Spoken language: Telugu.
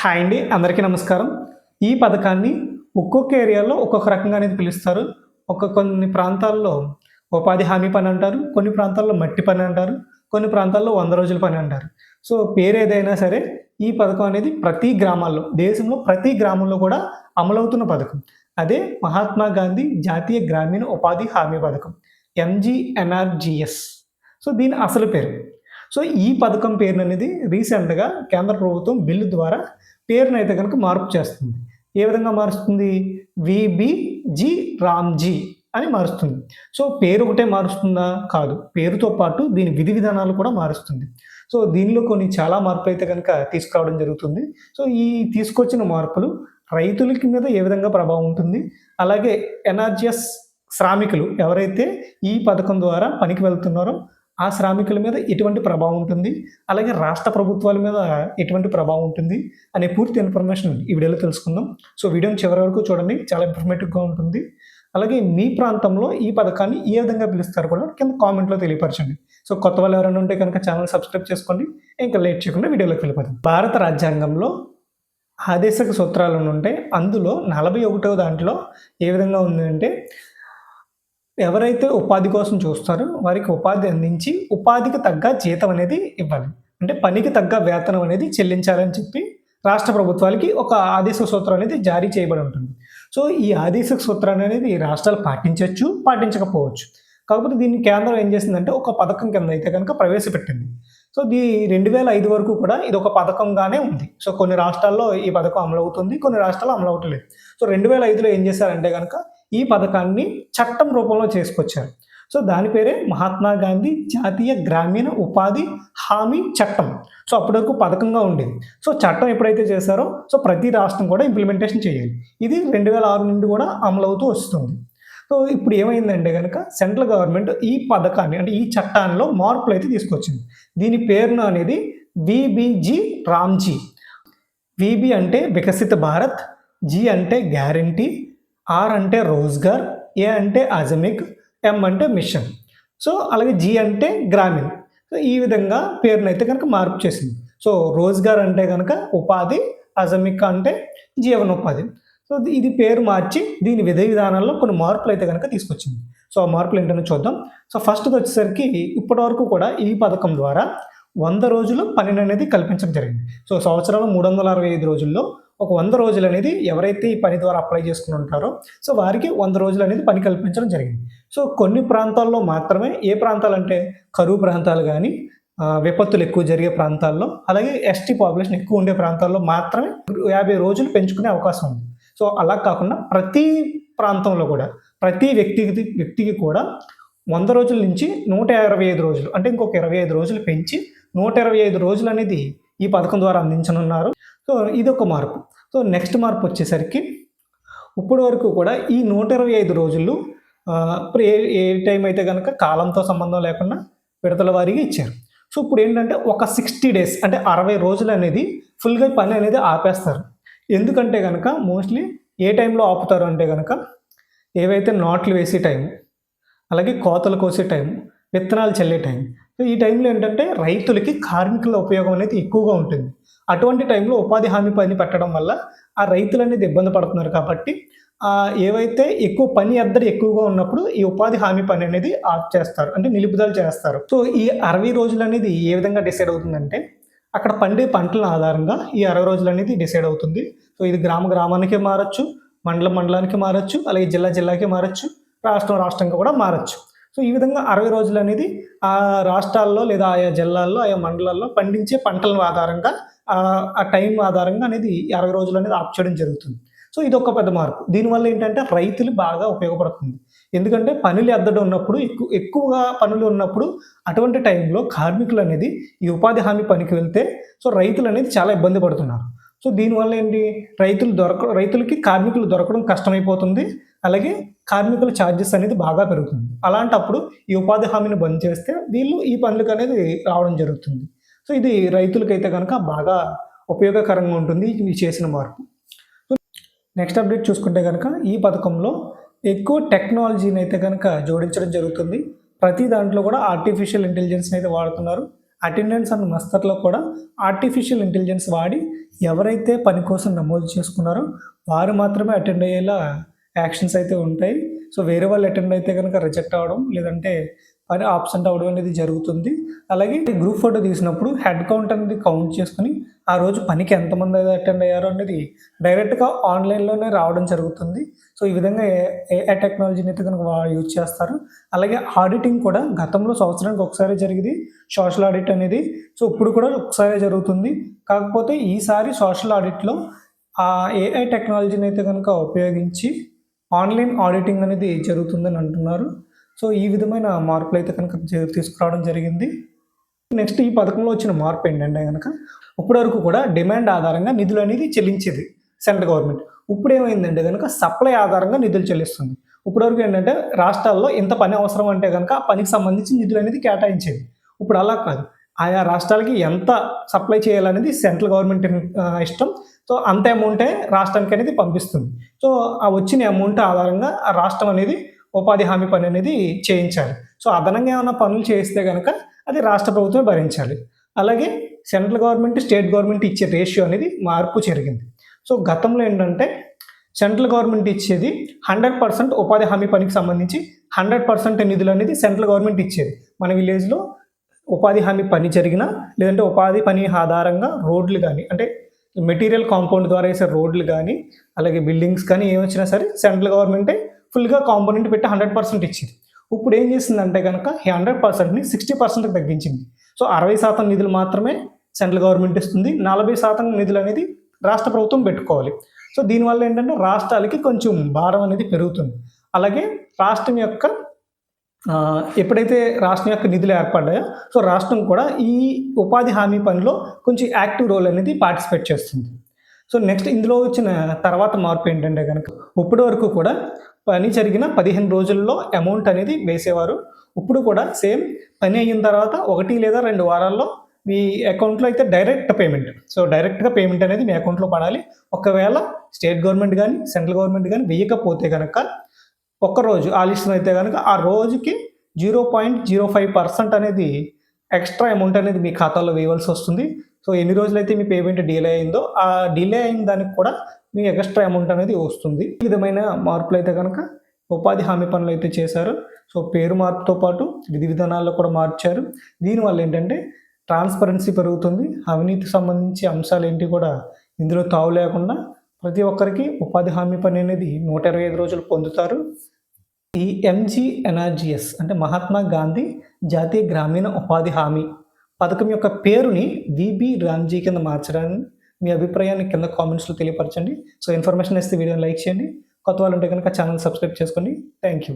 హాయ్ అండి అందరికీ నమస్కారం. ఈ పథకాన్ని ఒక్కొక్క ఏరియాలో ఒక్కొక్క రకంగా అనేది పిలుస్తారు. ఒక కొన్ని ప్రాంతాల్లో ఉపాధి హామీ పని అంటారు కొన్ని ప్రాంతాల్లో మట్టి పని అంటారు కొన్ని ప్రాంతాల్లో వంద రోజుల పని అంటారు. సో పేరు ఏదైనా సరే ఈ పథకం అనేది ప్రతి గ్రామాల్లో దేశంలో ప్రతి గ్రామంలో కూడా అమలవుతున్న పథకం. అదే మహాత్మా గాంధీ జాతీయ గ్రామీణ ఉపాధి హామీ పథకం ఎంజీఎన్ఆర్జిఎస్. సో దీని అసలు పేరు. సో ఈ పథకం పేరును అనేది రీసెంట్గా కేంద్ర ప్రభుత్వం బిల్లు ద్వారా పేరును అయితే కనుక మార్పు చేస్తుంది. ఏ విధంగా మారుస్తుంది? విబిజి రామ్జీ అని మారుస్తుంది. సో పేరు ఒకటే మారుస్తుందా? కాదు. పేరుతో పాటు దీని విధి విధానాలు కూడా మారుస్తుంది. సో దీనిలో కొన్ని చాలా మార్పులు అయితే కనుక తీసుకురావడం జరుగుతుంది. సో ఈ తీసుకొచ్చిన మార్పులు రైతులకి మీద ఏ విధంగా ప్రభావం ఉంటుంది? అలాగే ఎనర్జియస్ శ్రామికులు ఎవరైతే ఈ పథకం ద్వారా పనికి వెళ్తున్నారో ఆ శ్రామికుల మీద ఎటువంటి ప్రభావం ఉంటుంది. అలాగే రాష్ట్ర ప్రభుత్వాల మీద ఎటువంటి ప్రభావం ఉంటుంది అనే పూర్తి ఇన్ఫర్మేషన్ ఈ వీడియోలో తెలుసుకుందాం. సో వీడియోని చివరి వరకు చూడండి చాలా ఇన్ఫర్మేటివ్గా ఉంటుంది. అలాగే మీ ప్రాంతంలో ఈ పథకాన్ని ఏ విధంగా పిలుస్తారు కూడా కింద కామెంట్లో తెలియపరచండి. సో కొత్త వాళ్ళు ఎవరైనా ఉంటే కనుక ఛానల్ సబ్స్క్రైబ్ చేసుకోండి. ఇంకా లేట్ చేయకుండా వీడియోలోకి వెళ్ళిపోతాం భారత రాజ్యాంగంలో ఆదేశక సూత్రాలు ఉంటే అందులో నలభై ఒకటో దాంట్లో ఏ విధంగా ఉందంటే ఎవరైతే ఉపాధి కోసం చూస్తారో వారికి ఉపాధి అందించి ఉపాధికి తగ్గ జీతం అనేది ఇవ్వాలి. అంటే పనికి తగ్గ వేతనం అనేది చెల్లించాలని చెప్పి రాష్ట్ర ప్రభుత్వాలకి ఒక ఆదేశ సూత్రం అనేది జారీ చేయబడి ఉంటుంది. సో ఈ ఆదేశ సూత్రాన్ని అనేది ఈ రాష్ట్రాలు పాటించవచ్చు పాటించకపోవచ్చు. కాకపోతే దీన్ని కేంద్రం ఏం చేసిందంటే ఒక పథకం కింద అయితే కనుక ప్రవేశపెట్టింది. సో దీ రెండు వేల ఐదు వరకు కూడా ఇది ఒక పథకంగానే ఉంది. సో కొన్ని రాష్ట్రాల్లో ఈ పథకం అమలవుతుంది కొన్ని రాష్ట్రాల్లో అమలవట్లేదు సో రెండు వేల ఐదులో ఏం చేశారంటే కనుక ఈ పథకాన్ని చట్టం రూపంలో చేసుకొచ్చారు. సో దాని పేరే మహాత్మా గాంధీ జాతీయ గ్రామీణ ఉపాధి హామీ చట్టం. సో అప్పటి వరకు పథకంగా ఉండేది. సో చట్టం ఎప్పుడైతే చేశారో సో ప్రతి రాష్ట్రం కూడా ఇంప్లిమెంటేషన్ చేయాలి. ఇది రెండు వేల ఆరు నుండి కూడా అమలవుతూ వస్తుంది. సో ఇప్పుడు ఏమైందంటే కనుక సెంట్రల్ గవర్నమెంట్ ఈ పథకాన్ని అంటే ఈ చట్టాల్లో మార్పులు అయితే తీసుకొచ్చింది. దీని పేరును అనేది విబిజి రామ్జీ. విబి అంటే వికసిత భారత్ జి అంటే గ్యారంటీ ఆర్ అంటే రోజ్గార్ ఏ అంటే అజమిక్ ఎం అంటే మిషన్. సో అలాగే జి అంటే గ్రామీణ్. సో ఈ విధంగా పేరును అయితే కనుక మార్పు చేసింది. సో రోజ్గార్ అంటే కనుక ఉపాధి అజమిక్ అంటే జీవనోపాధి. సో ఇది పేరు మార్చి దీని విధి విధానాల్లో కొన్ని మార్పులు అయితే కనుక తీసుకొచ్చింది. సో ఆ మార్పులు ఏంటనే చూద్దాం. సో ఫస్ట్ వచ్చేసరికి ఇప్పటి వరకు కూడా ఈ పథకం ద్వారా వంద రోజులు పనిని అనేది కల్పించడం జరిగింది. సో సంవత్సరంలో మూడు వందల అరవై ఐదు రోజుల్లో ఒక వంద రోజులు అనేది ఎవరైతే ఈ పని ద్వారా అప్లై చేసుకుని ఉంటారో సో వారికి వంద రోజులు అనేది పని కల్పించడం జరిగింది. సో కొన్ని ప్రాంతాల్లో మాత్రమే ఏ ప్రాంతాలు అంటే కరువు ప్రాంతాలు కానీ విపత్తులు ఎక్కువ జరిగే ప్రాంతాల్లో అలాగే ఎస్టీ పాపులేషన్ ఎక్కువ ఉండే ప్రాంతాల్లో మాత్రమే యాభై రోజులు పెంచుకునే అవకాశం ఉంది. సో అలా కాకుండా ప్రతి ప్రాంతంలో కూడా ప్రతి వ్యక్తికి వ్యక్తికి కూడా వంద రోజుల నుంచి నూట ఇరవై ఐదు రోజులు అంటే ఇంకొక ఇరవై ఐదు రోజులు పెంచి నూట ఇరవై ఐదు రోజులు అనేది ఈ పథకం ద్వారా అందించనున్నారు. సో ఇది ఒక మార్పు. సో నెక్స్ట్ మార్పు వచ్చేసరికి ఇప్పటి వరకు కూడా ఈ నూట ఇరవై ఐదు రోజులు ఇప్పుడు ఏ ఏ టైం అయితే కనుక కాలంతో సంబంధం లేకుండా విడతల వారీగా ఇచ్చారు. సో ఇప్పుడు ఏంటంటే ఒక సిక్స్టీ డేస్ అంటే అరవై రోజులు అనేది ఫుల్గా పని అనేది ఆపేస్తారు. ఎందుకంటే కనుక మోస్ట్లీ ఏ టైంలో ఆపుతారు అంటే కనుక ఏవైతే నాట్లు వేసే టైం అలాగే కోతలు కోసే టైం విత్తనాలు చల్లే టైం సో ఈ టైంలో ఏంటంటే రైతులకి కార్మికుల ఉపయోగం అనేది ఎక్కువగా ఉంటుంది. అటువంటి టైంలో ఉపాధి హామీ పని పెట్టడం వల్ల ఆ రైతులు అనేది ఇబ్బంది పడుతున్నారు కాబట్టి ఏవైతే ఎక్కువ పని ఎద్దడి ఎక్కువగా ఉన్నప్పుడు ఈ ఉపాధి హామీ పని అనేది ఆఫ్ చేస్తారు అంటే నిలుపుదల చేస్తారు. సో ఈ అరవై రోజులు అనేది ఏ విధంగా డిసైడ్ అవుతుందంటే అక్కడ పండే పంటల ఆధారంగా ఈ అరవై రోజులు అనేది డిసైడ్ అవుతుంది. సో ఇది గ్రామ గ్రామానికి మారచ్చు మండలం మండలానికి మారచ్చు అలాగే జిల్లా జిల్లాకి మారచ్చు రాష్ట్రం రాష్ట్రంగా కూడా మారచ్చు. సో ఈ విధంగా అరవై రోజులు అనేది ఆ రాష్ట్రాల్లో లేదా ఆయా జిల్లాల్లో ఆయా మండలాల్లో పండించే పంటల ఆధారంగా ఆ టైం ఆధారంగా అనేది అరవై రోజులు అనేది ఆప్ చేయడం జరుగుతుంది. సో ఇది ఒక పెద్ద మార్పు. దీనివల్ల ఏంటంటే రైతులు బాగా ఉపయోగపడుతుంది. ఎందుకంటే పనులు ఎద్దడం ఉన్నప్పుడు ఎక్కువ ఎక్కువగా పనులు ఉన్నప్పుడు అటువంటి టైంలో కార్మికులు అనేది ఈ ఉపాధి హామీ పనికి వెళ్తే సో రైతులు అనేది చాలా ఇబ్బంది పడుతున్నారు. సో దీనివల్ల ఏంటి? రైతులు దొరక రైతులకి కార్మికులు దొరకడం కష్టమైపోతుంది. అలాగే కార్మికుల ఛార్జెస్ అనేది బాగా పెరుగుతుంది. అలాంటప్పుడు ఈ ఉపాధి హామీని బంద్ చేస్తే వీళ్ళు ఈ పనులకు అనేది రావడం జరుగుతుంది. సో ఇది రైతులకైతే కనుక బాగా ఉపయోగకరంగా ఉంటుంది ఈ చేసిన మార్పు. నెక్స్ట్ అప్డేట్ చూసుకుంటే కనుక ఈ పథకంలో ఎక్కువ టెక్నాలజీని అయితే కనుక జోడించడం జరుగుతుంది. ప్రతి దాంట్లో కూడా ఆర్టిఫిషియల్ ఇంటెలిజెన్స్ని అయితే వాడుతున్నారు. అటెండెన్స్ అండ్ మస్తర్లో కూడా ఆర్టిఫిషియల్ ఇంటెలిజెన్స్ వాడి ఎవరైతే పని కోసం నమోదు చేసుకున్నారో వారు మాత్రమే అటెండ్ అయ్యేలా యాక్షన్స్ అయితే ఉంటాయి. సో వేరే వాళ్ళు అటెండ్ అయితే కనుక రిజెక్ట్ అవ్వడం లేదంటే పని ఆబ్సెంట్ అవ్వడం అనేది జరుగుతుంది. అలాగే గ్రూప్ ఫోటో తీసినప్పుడు హెడ్ కౌంట్ అనేది కౌంట్ చేసుకుని ఆ రోజు పనికి ఎంతమంది అయితే అటెండ్ అయ్యారో అనేది డైరెక్ట్గా ఆన్లైన్లోనే రావడం జరుగుతుంది. సో ఈ విధంగా ఏఐ టెక్నాలజీని అయితే కనుక యూజ్ చేస్తారు. అలాగే ఆడిటింగ్ కూడా గతంలో సంవత్సరానికి ఒకసారి జరిగింది. సోషల్ ఆడిట్ అనేది. సో ఇప్పుడు కూడా ఒకసారి జరుగుతుంది. కాకపోతే ఈసారి సోషల్ ఆడిట్లో ఆ ఏఐ టెక్నాలజీని అయితే కనుక ఉపయోగించి ఆన్లైన్ ఆడిటింగ్ అనేది జరుగుతుందని అంటున్నారు. సో ఈ విధమైన మార్పులు అయితే కనుక తీసుకురావడం జరిగింది. నెక్స్ట్ ఈ పథకంలో వచ్చిన మార్పు ఏంటంటే కనుక ఇప్పటి వరకు కూడా డిమాండ్ ఆధారంగా నిధులు అనేది చెల్లించేది సెంట్రల్ గవర్నమెంట్. ఇప్పుడు ఏమైందంటే కనుక సప్లై ఆధారంగా నిధులు చెల్లిస్తుంది. ఇప్పటి వరకు ఏంటంటే రాష్ట్రాల్లో ఇంత పని అవసరం అంటే కనుక ఆ పనికి సంబంధించి నిధులు అనేది కేటాయించేది. ఇప్పుడు అలా కాదు. ఆయా రాష్ట్రాలకి ఎంత సప్లై చేయాలనేది సెంట్రల్ గవర్నమెంట్ ఇష్టం. సో అంత అమౌంటే రాష్ట్రానికి అనేది పంపిస్తుంది. సో ఆ వచ్చిన అమౌంట్ ఆధారంగా ఆ రాష్ట్రం అనేది ఉపాధి హామీ పని అనేది చేయించాలి. సో అదనంగా ఏమైనా పనులు చేస్తే కనుక అది రాష్ట్ర ప్రభుత్వమే భరించాలి. అలాగే సెంట్రల్ గవర్నమెంట్ స్టేట్ గవర్నమెంట్ ఇచ్చే రేషియో అనేది మార్పు జరిగింది. సో గతంలో ఏంటంటే సెంట్రల్ గవర్నమెంట్ ఇచ్చేది హండ్రెడ్ పర్సెంట్ ఉపాధి హామీ పనికి సంబంధించి హండ్రెడ్ పర్సెంట్ నిధులు అనేది సెంట్రల్ గవర్నమెంట్ ఇచ్చేది. మన విలేజ్లో ఉపాధి హామీ పని జరిగినా లేదంటే ఉపాధి పని ఆధారంగా రోడ్లు కానీ అంటే మెటీరియల్ కాంపౌండ్ ద్వారా వేసే రోడ్లు కానీ అలాగే బిల్డింగ్స్ కానీ ఏమొచ్చినా సరే సెంట్రల్ గవర్నమెంటే ఫుల్గా కాంపోనెంట్ పెట్టి హండ్రెడ్ పర్సెంట్ ఇచ్చింది. ఇప్పుడు ఏం చేసిందంటే కనుక ఈ హండ్రెడ్ పర్సెంట్ని సిక్స్టీ పర్సెంట్కి తగ్గించింది. సో అరవై శాతం నిధులు మాత్రమే సెంట్రల్ గవర్నమెంట్ ఇస్తుంది. నలభై శాతం నిధులు అనేది రాష్ట్ర ప్రభుత్వం పెట్టుకోవాలి. సో దీనివల్ల ఏంటంటే రాష్ట్రాలకి కొంచెం భారం అనేది పెరుగుతుంది. అలాగే రాష్ట్రం యొక్క ఎప్పుడైతే రాష్ట్రం యొక్క నిధులు ఏర్పడ్డాయో సో రాష్ట్రం కూడా ఈ ఉపాధి హామీ పనిలో కొంచెం యాక్టివ్ రోల్ అనేది పార్టిసిపేట్ చేస్తుంది. సో నెక్స్ట్ ఇందులో వచ్చిన తర్వాత మార్పు ఏంటంటే కనుక ఇప్పటి వరకు కూడా పని జరిగిన పదిహేను రోజుల్లో అమౌంట్ అనేది వేసేవారు. ఇప్పుడు కూడా సేమ్ పని అయిన తర్వాత ఒకటి లేదా రెండు వారాల్లో మీ అకౌంట్లో అయితే డైరెక్ట్ పేమెంట్. సో డైరెక్ట్గా పేమెంట్ అనేది మీ అకౌంట్లో పడాలి. ఒకవేళ స్టేట్ గవర్నమెంట్ కానీ సెంట్రల్ గవర్నమెంట్ కానీ వేయకపోతే కనుక ఒక్క రోజు ఆలస్యం అయితే కనుక ఆ రోజుకి zero point zero five percent అనేది ఎక్స్ట్రా అమౌంట్ అనేది మీ ఖాతాలో వేయవలసి వస్తుంది. సో ఎన్ని రోజులైతే మీ పేమెంట్ డిలే అయిందో ఆ డిలే అయిన దానికి కూడా మీ ఎక్స్ట్రా అమౌంట్ అనేది వస్తుంది. ఈ విధమైన మార్పులు అయితే కనుక ఉపాధి హామీ పనులు అయితే చేశారు. సో పేరు మార్పుతో పాటు విధి విధానాల్లో కూడా మార్చారు. దీనివల్ల ఏంటంటే ట్రాన్స్పరెన్సీ పెరుగుతుంది. అవినీతికి సంబంధించి అంశాలు ఏంటి కూడా ఇందులో తావు లేకుండా ప్రతి ఒక్కరికి ఉపాధి హామీ పని అనేది నూట ఇరవై ఐదు రోజులు పొందుతారు. ఈ ఎంజీఎన్ఆర్జిఎస్ అంటే మహాత్మా గాంధీ జాతీయ గ్రామీణ ఉపాధి హామీ పథకం యొక్క పేరుని విబి రామ్జీ కింద మార్చడాన్ని మీ అభిప్రాయాన్ని కింద కామెంట్స్లో తెలియపరచండి. సో ఇన్ఫర్మేషన్ ఇస్తే వీడియోని లైక్ చేయండి. కొత్త వాళ్ళు ఉంటే కనుక ఛానల్ సబ్స్క్రైబ్ చేసుకోండి. Thank you